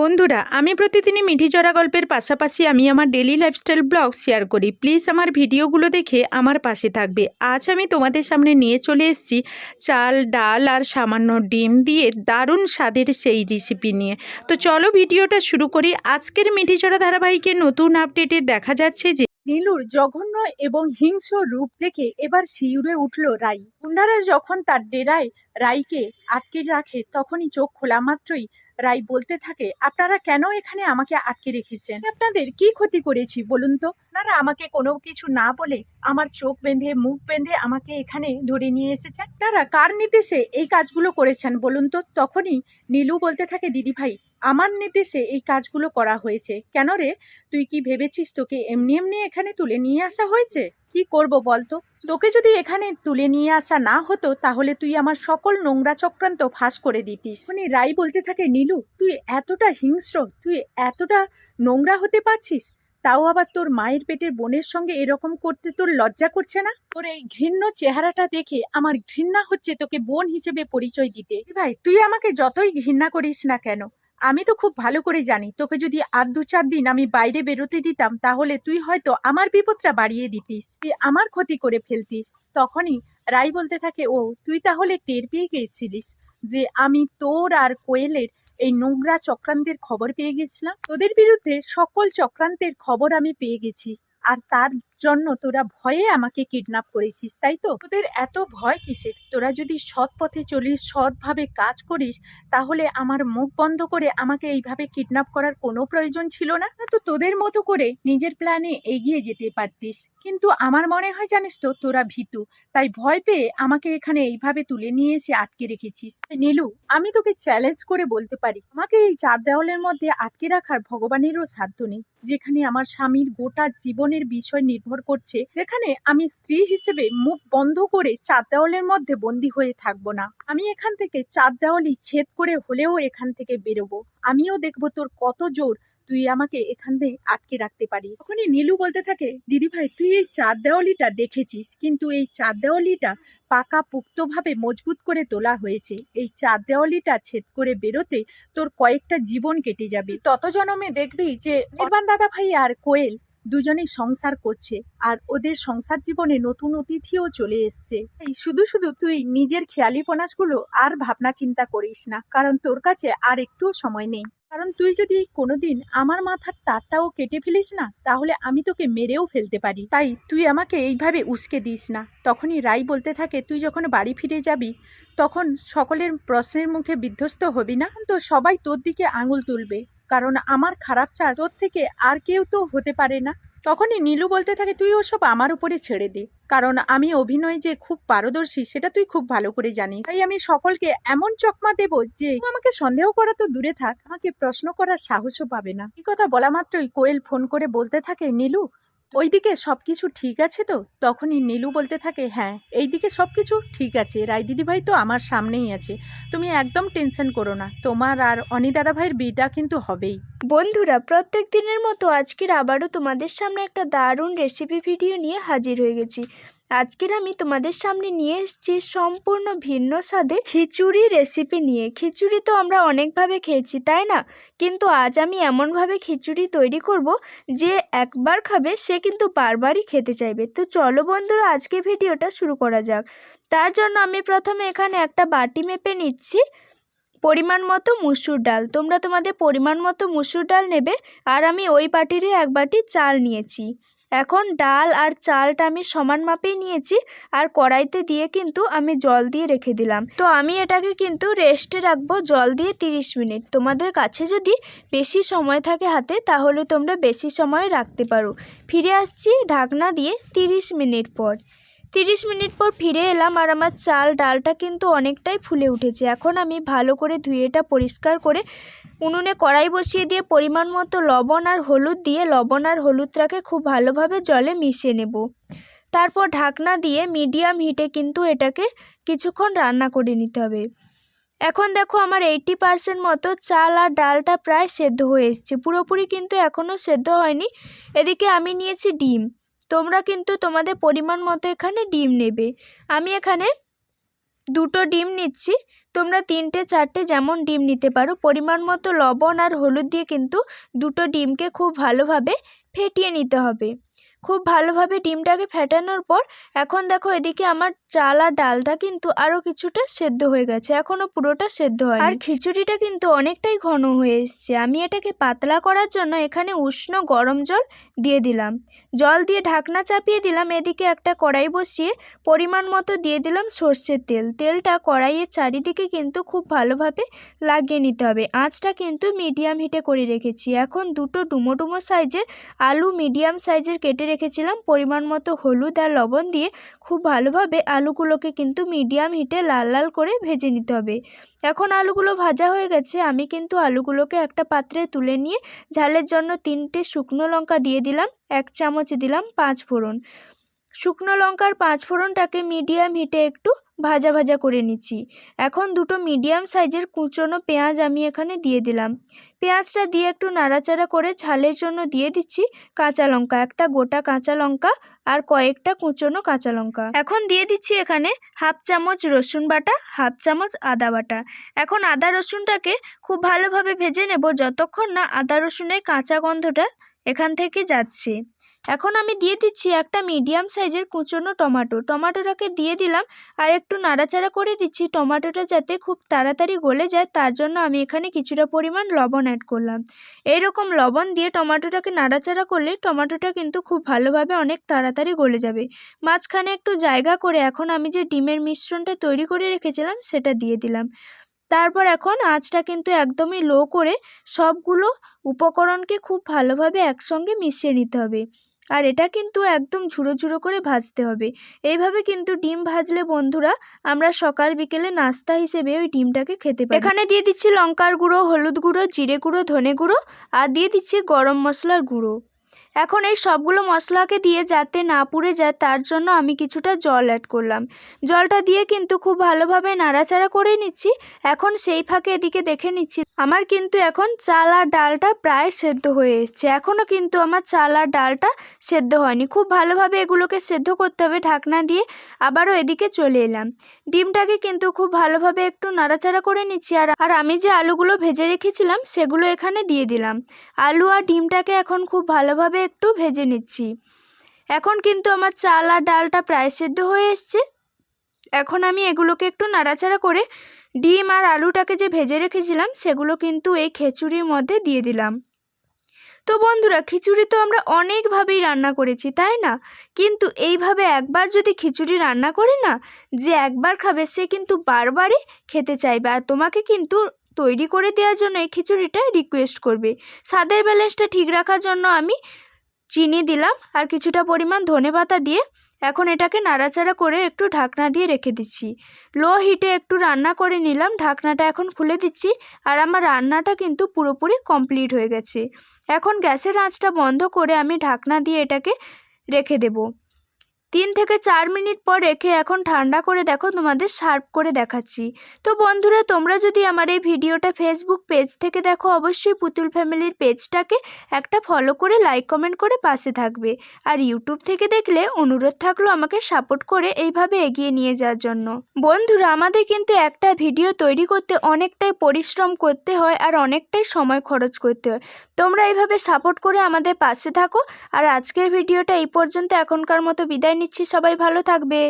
বন্ধুরা, আমি প্রতিদিনই মিঠি চড়া গল্পের পাশাপাশি আমি আমার ডেলি লাইফস্টাইল ব্লগ শেয়ার করি। প্লিজ আমার ভিডিওগুলো দেখে আমার পাশে থাকবে। আজ আমি তোমাদের সামনে নিয়ে চলে এসেছি চাল, ডাল আর সামান্য ডিম দিয়ে দারুণ স্বাদের সেই রেসিপি নিয়ে। তো চলো ভিডিওটা শুরু করি। আজকের মিঠি চড়া ধারাবাহিকের নতুন আপডেটে দেখা যাচ্ছে যে নীলুর জঘন্য এবং হিংস্র রূপ দেখে এবার শিউরে উঠল রাই। গুন্ডারা যখন তার ডেরায় রাইকে আটকে রাখে, তখনই চোখ খোলা মাত্রই রাই বলতে থাকে, আপনারা কেন এখানে আমাকে আটকে রেখেছেন? আপনাদের কি ক্ষতি করেছি বলুন তো? আপনারা আমাকে কোনো কিছু না বলে আমার চোখ বেঁধে, মুখ বেঁধে আমাকে এখানে ধরে নিয়ে এসেছেন? আপনারা কার নির্দেশে এই কাজগুলো করেছেন বলুন তো? তখনই নীলু বলতে থাকে, দিদি ভাই, আমার নির্দেশে এই কাজগুলো করা হয়েছে। কেন রে? তুই কি ভেবেছিস তোকে এমনি এমনি এখানে তুলে নিয়ে আসা হয়েছে? কি করব বলতো? তোকে যদি এখানে তুলে নিয়ে আসা না হতো, তাহলে তুই আমার সকল নোংরা চক্রান্ত ফাঁস করে দিতিস। মানে রাই বলতে থাকে, নীলু, তুই এতটা হিংস্র, তুই এতটা নোংরা হতে পারছিস? তাও আবার তোর মায়ের পেটের বোনের সঙ্গে এরকম করতে তোর লজ্জা করছে না? তোর এই ঘৃণ্য চেহারাটা দেখে আমার ঘৃণা হচ্ছে তোকে বোন হিসেবে পরিচয় দিতে। ভাই, তুই আমাকে যতই ঘৃণা করিস না কেন আমি তো খুব ভালো করে জানি, তোকে যদি আর দু চার দিন আমি বাইরে বেরোতে দিতাম, তাহলে তুই হয়তো আমার বিপদটা বাড়িয়ে দিতিস তুই আমার ক্ষতি করে ফেলতিস। তখনই রাই বলতে থাকে, ও, তুই তাহলে টের পেয়ে গিয়েছিলিস যে আমি তোর আর কোয়েলের এই নোংরা চক্রান্তের খবর পেয়ে গেছিলাম? তোদের বিরুদ্ধে সকল চক্রান্তের খবর আমি পেয়ে গেছি, আর তার জন্য তোরা ভয়ে আমাকে কিডন্যাপ করেছিস, তাই তো? তোদের এত ভয় কিসের? তোরা যদি সৎ পথে চলিস, সৎভাবে কাজ করিস, তাহলে আমার মুখ বন্ধ করে আমাকে এইভাবে কিডন্যাপ করার কোনো প্রয়োজন ছিল না? তো তোদের মতো করে নিজের প্ল্যানে এগিয়ে যেতে পারতিস। কিন্তু আমার মনে হয় জানিস তো, তোরা ভীতু। তাই ভয় পেয়ে আমাকে এখানে এইভাবে তুলে নিয়ে এসে আটকে রেখেছিস। নীলু, আমি তোকে চ্যালেঞ্জ করে বলতে পারি। আমাকে এই চার দেওয়ালের মধ্যে আটকে রাখার ভগবানেরও সাধ্য নেই, যেখানে আমার স্বামীর গোটা জীবনের বিষয় নির্ভর করছে সেখানে আমি স্ত্রী হিসেবে মুখ বন্ধ করে চার দেওয়ালের মধ্যে বন্দি হয়ে থাকব না। আমি এখান থেকে চার দেওয়ালি ছেদ করে হলেও এখান থেকে বেরোবো। আমিও দেখব তোর কত জোর, তুই আমাকে এখান থেকে আটকে রাখতে পারিস। তখনই নীলু বলতে থাকে, দিদি ভাই, তুই এই চার দেওয়ালিটা দেখেছিস? কিন্তু এই চার দেওয়ালিটা পাকা পুক্তভাবে মজবুত করে তোলা হয়েছে। এই চার দেওয়ালিটা ছেদ করে বেরোতে তোর কয়েকটা জীবন কেটে যাবে। তত জনমে দেখবি যে, নির্বাণ দাদা ভাই আর কোয়েল দুজনেই সংসার করছে আর ওদের সংসার জীবনে নতুন অতিথিও চলে এসছে। শুধু শুধু তুই নিজের খেয়ালি খেয়ালিপনাসগুলো আর ভাবনা চিন্তা করিস না, কারণ তোর কাছে আর একটুও সময় নেই। কারণ তুই যদি কোনোদিন আমার মাথার তারটাও কেটে ফেলিস না, তাহলে আমি তোকে মেরেও ফেলতে পারি। তাই তুই আমাকে এইভাবে উস্কে দিস না। তখনই রাই বলতে থাকে, তুই যখন বাড়ি ফিরে যাবি, তখন সকলের প্রশ্নের মুখে বিধ্বস্ত হবি না? তো সবাই তোর দিকে আঙুল তুলবে। কারণ আমার খারাপ চাষ তোর থেকে আর কেউ তো হতে পারে না। তখনই নীলু বলতে থাকে, তুই ওসব আমার উপরে ছেড়ে দে। কারণ আমি অভিনয় যে খুব পারদর্শী, সেটা তুই খুব ভালো করে জানিস। তাই আমি সকলকে এমন চকমা দেব যে আমাকে সন্দেহ করা তো দূরে থাক। আমাকে প্রশ্ন করার সাহসও পাবে না। এই কথা বলা মাত্রই কোয়েল ফোন করে বলতে থাকে, নীলু ওইদিকে সব কিছু ঠিক আছে তো? তখনই নীলু বলতে থাকে হ্যাঁ এইদিকে সব কিছু ঠিক আছে। রায় দিদিভাই তো আমার সামনেই আছে। তুমি একদম টেনশন করো না। তোমার আর অনি দাদাভাইয়ের বিয়েটা কিন্তু হবেই। বন্ধুরা, প্রত্যেক দিনের মতো আজকের আবারও তোমাদের সামনে একটা দারুণ রেসিপি ভিডিও নিয়ে হাজির হয়ে গেছি। আজকের আমি তোমাদের সামনে নিয়ে এসেছি সম্পূর্ণ ভিন্ন স্বাদে খিচুড়ি রেসিপি নিয়ে। খিচুড়ি তো আমরা অনেকভাবে খেয়েছি, তাই না? কিন্তু আজ আমি এমনভাবে খিচুড়ি তৈরি করব যে একবার খাবে, সে কিন্তু বারবারই খেতে চাইবে। তো চলো বন্ধুরা, আজকে ভিডিওটা শুরু করা যাক। তার জন্য আমি প্রথমে এখানে একটা বাটি মেপে নিচ্ছি। পরিমাণ মতো মুসুর ডাল। তোমরা তোমাদের পরিমাণ মতো মুসুর ডাল নেবে আর আমি ওই বাটিরই এক বাটি চাল নিয়েছি। এখন ডাল আর চালটা আমি সমান মাপেই নিয়েছি আর কড়াইতে দিয়ে কিন্তু আমি জল দিয়ে রেখে দিলাম। তো আমি এটাকে কিন্তু রেস্টে রাখব জল দিয়ে 30 মিনিট। তোমাদের কাছে যদি বেশি সময় থাকে হাতে, তাহলে তোমরা বেশি সময় রাখতে পারো। ফিরে আসছি ঢাকনা দিয়ে 30 মিনিট পর। তিরিশ মিনিট পর ফিরে এলাম আর আমার চাল ডালটা কিন্তু অনেকটাই ফুলে উঠেছে। এখন আমি ভালো করে ধুয়ে এটা পরিষ্কার করে উনুনে কড়াই বসিয়ে দিয়ে পরিমাণ মতো লবণ আর হলুদ দিয়ে লবণ আর হলুদটাকে খুব ভালোভাবে জলে মিশিয়ে নেব। তারপর ঢাকনা দিয়ে মিডিয়াম হিটে কিন্তু এটাকে কিছুক্ষণ রান্না করে নিতে হবে। এখন দেখো আমার এইটি পার্সেন্ট মতো চাল আর ডালটা প্রায় সেদ্ধ হয়ে এসছে। পুরোপুরি কিন্তু এখনও সেদ্ধ হয়নি। এদিকে আমি নিয়েছি ডিম। তোমরা কিন্তু তোমাদের পরিমাণ মতো এখানে ডিম নেবে। আমি এখানে দুটো ডিম নিচ্ছি। তোমরা তিনটে, চারটে যেমন ডিম নিতে পারো। পরিমাণ মতো লবণ আর হলুদ দিয়ে কিন্তু দুটো ডিমকে খুব ভালোভাবে ফেটিয়ে নিতে হবে। খুব ভালোভাবে ডিমটাকে ফেটানোর পর এখন দেখো এদিকে আমার চাল ডালটা কিন্তু আরও কিছুটা সেদ্ধ হয়ে গেছে। এখনও পুরোটা সেদ্ধ হয় আর খিচুড়িটা কিন্তু অনেকটাই ঘন হয়ে এসছে। আমি এটাকে পাতলা করার জন্য এখানে উষ্ণ গরম জল দিয়ে দিলাম। জল দিয়ে ঢাকনা চাপিয়ে দিলাম। এদিকে একটা কড়াই বসিয়ে পরিমাণ মতো দিয়ে দিলাম সর্ষের তেল। তেলটা কড়াইয়ের চারিদিকে কিন্তু খুব ভালোভাবে লাগিয়ে নিতে হবে। আঁচটা কিন্তু মিডিয়াম হিটে করে রেখেছি। এখন দুটো ডুমো ডুমো সাইজের আলু মিডিয়াম সাইজের কেটে রেখেছিলাম। পরিমাণ মতো হলুদ আর লবণ দিয়ে খুব ভালোভাবে আলুগুলোকে কিন্তু মিডিয়াম হিটে লাল লাল করে ভেজে নিতে হবে। এখন আলুগুলো ভাজা হয়ে গেছে, আমি কিন্তু আলুগুলোকে একটা পাত্রে তুলে নিয়ে ঝালের জন্য তিনটে শুকনো লঙ্কা দিয়ে দিলাম, এক চামচ দিলাম পাঁচ ফোড়ন। শুকনো লঙ্কার পাঁচ ফোড়নটাকে মিডিয়াম হিটে একটু ভাজা ভাজা করে নিচ্ছি। এখন দুটো মিডিয়াম সাইজের কুচনো পেঁয়াজ আমি এখানে দিয়ে দিলাম। পেঁয়াজটা দিয়ে একটু নাড়াচাড়া করে ঝালের জন্য দিয়ে দিচ্ছি কাঁচা লঙ্কা, একটা গোটা কাঁচা লঙ্কা আর কয়েকটা কুচনো কাঁচা লঙ্কা। এখন দিয়ে দিচ্ছি এখানে হাফ চামচ রসুন বাটা, হাফ চামচ আদা বাটা। এখন আদা রসুনটাকে খুব ভালোভাবে ভেজে নেব যতক্ষণ না আদা রসুনের কাঁচা গন্ধটা এখান থেকে যাচ্ছে। এখন আমি দিয়ে দিচ্ছি একটা মিডিয়াম সাইজের কুচনো টমাটো। টমাটোটাকে দিয়ে দিলাম আর একটু নাড়াচাড়া করে দিচ্ছি। টমাটোটা যাতে খুব তাড়াতাড়ি গলে যায়, তার জন্য আমি এখানে কিছুটা পরিমাণ লবণ অ্যাড করলাম। এইরকম লবণ দিয়ে টমাটোটাকে নাড়াচাড়া করলে টমাটোটা কিন্তু খুব ভালোভাবে অনেক তাড়াতাড়ি গলে যাবে। মাঝখানে একটু জায়গা করে এখন আমি যে ডিমের মিশ্রণটা তৈরি করে রেখেছিলাম, সেটা দিয়ে দিলাম। তারপর এখন আঁচটা কিন্তু একদমই লো করে সবগুলো উপকরণকে খুব ভালোভাবে একসঙ্গে মিশিয়ে নিতে হবে। আর এটা কিন্তু একদম ঝুড়ো ঝুড়ো করে ভাজতে হবে। এইভাবে কিন্তু ডিম ভাজলে বন্ধুরা আমরা সকাল বিকেলে নাস্তা হিসেবে ওই ডিমটাকে খেতে পারি। এখানে দিয়ে দিচ্ছি লঙ্কার গুঁড়ো, হলুদ গুঁড়ো, জিরে গুঁড়ো, ধনে গুঁড়ো, আর দিয়ে দিচ্ছি গরম মশলার গুঁড়ো। এখন এই সবগুলো মশলাকে দিয়ে যাতে না পুড়ে যায়, তার জন্য আমি কিছুটা জল অ্যাড করলাম। জলটা দিয়ে কিন্তু খুব ভালোভাবে নাড়াচাড়া করে নিচ্ছি। এখন সেই ফাঁকে এদিকে দেখে নিচ্ছি, আমার কিন্তু এখন চাল আর ডালটা প্রায় সেদ্ধ হয়ে এসছে। এখনও কিন্তু আমার চাল আর ডালটা সেদ্ধ হয়নি। খুব ভালোভাবে এগুলোকে সেদ্ধ করতে হবে ঢাকনা দিয়ে। আবারও এদিকে চলে এলাম। ডিমটাকে কিন্তু খুব ভালোভাবে একটু নাড়াচাড়া করে নিচ্ছি। আর আর আমি যে আলুগুলো ভেজে রেখেছিলাম, সেগুলো এখানে দিয়ে দিলাম। আলু আর ডিমটাকে এখন খুব ভালোভাবে একটু ভেজে নিচ্ছি। এখন কিন্তু আমার চাল আর ডালটা প্রায় সেদ্ধ হয়ে এসছে। এখন আমি এগুলোকে একটু নাড়াচাড়া করে ডিম আর আলুটাকে যে ভেজে রেখেছিলাম, সেগুলো কিন্তু এই খিচুড়ির মধ্যে দিয়ে দিলাম। তো বন্ধুরা, খিচুড়ি তো আমরা অনেকভাবেই রান্না করেছি, তাই না? কিন্তু এইভাবে একবার যদি খিচুড়ি রান্না করি না, যে একবার খাবে, সে কিন্তু বারবারই খেতে চাইবে। আর তোমাকে কিন্তু তৈরি করে দেওয়ার জন্য এই খিচুড়িটা রিকোয়েস্ট করবে। স্বাদের ব্যালেন্সটা ঠিক রাখার জন্য আমি চিনি দিলাম আর কিছুটা পরিমাণ ধনে পাতা দিয়ে এখন এটাকে নাড়াচাড়া করে একটু ঢাকনা দিয়ে রেখে দিচ্ছি। লো হিটে একটু রান্না করে নিলাম, ঢাকনাটা এখন খুলে দিচ্ছি আর আমার রান্নাটা কিন্তু পুরোপুরি কমপ্লিট হয়ে গেছে। এখন গ্যাসের আঁচটা বন্ধ করে আমি ঢাকনা দিয়ে এটাকে রেখে দেবো। তিন থেকে চার মিনিট পর রেখে এখন ঠান্ডা করে দেখো, তোমাদের সার্ভ করে দেখাচ্ছি। তো বন্ধুরা, তোমরা যদি আমার এই ভিডিওটা ফেসবুক পেজ থেকে দেখো, অবশ্যই পুতুল ফ্যামিলির পেজটাকে একটা ফলো করে লাইক কমেন্ট করে পাশে থাকবে। আর ইউটিউব থেকে দেখলে অনুরোধ থাকল আমাকে সাপোর্ট করে এইভাবে এগিয়ে নিয়ে যাওয়ার জন্য। বন্ধুরা, আমাদের কিন্তু একটা ভিডিও তৈরি করতে অনেকটাই পরিশ্রম করতে হয় আর অনেকটাই সময় খরচ করতে হয়। তোমরা এইভাবে সাপোর্ট করে আমাদের পাশে থাকো। আর আজকের ভিডিওটা এই পর্যন্ত। এখনকার মতো বিদায় নিচ্ছি সবাই ভালো থাকবে।